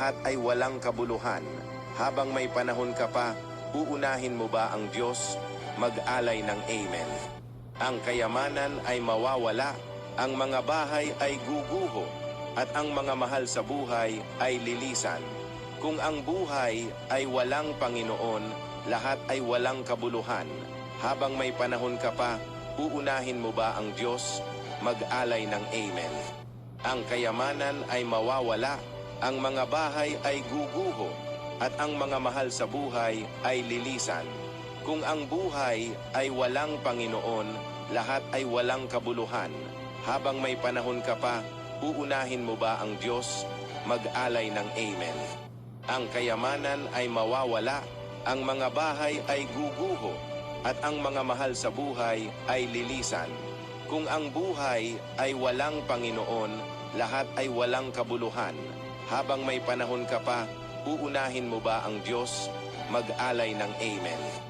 lahat ay walang kabuluhan. Habang may panahon ka pa, uunahin mo ba ang Diyos? Mag-alay ng Amen. Ang kayamanan ay mawawala, ang mga bahay ay guguho, at ang mga mahal sa buhay ay lilisan. Kung ang buhay ay walang Panginoon, lahat ay walang kabuluhan. Habang may panahon ka pa, uunahin mo ba ang Diyos? Mag-alay ng Amen. Ang kayamanan ay mawawala, ang mga bahay ay guguho, at ang mga mahal sa buhay ay lilisan. Kung ang buhay ay walang Panginoon, lahat ay walang kabuluhan. Habang may panahon ka pa, uunahin mo ba ang Diyos? Mag-alay ng Amen. Ang kayamanan ay mawawala, ang mga bahay ay guguho, at ang mga mahal sa buhay ay lilisan. Kung ang buhay ay walang Panginoon, lahat ay walang kabuluhan. Habang may panahon ka pa, uunahin mo ba ang Diyos? Mag-alay ng Amen.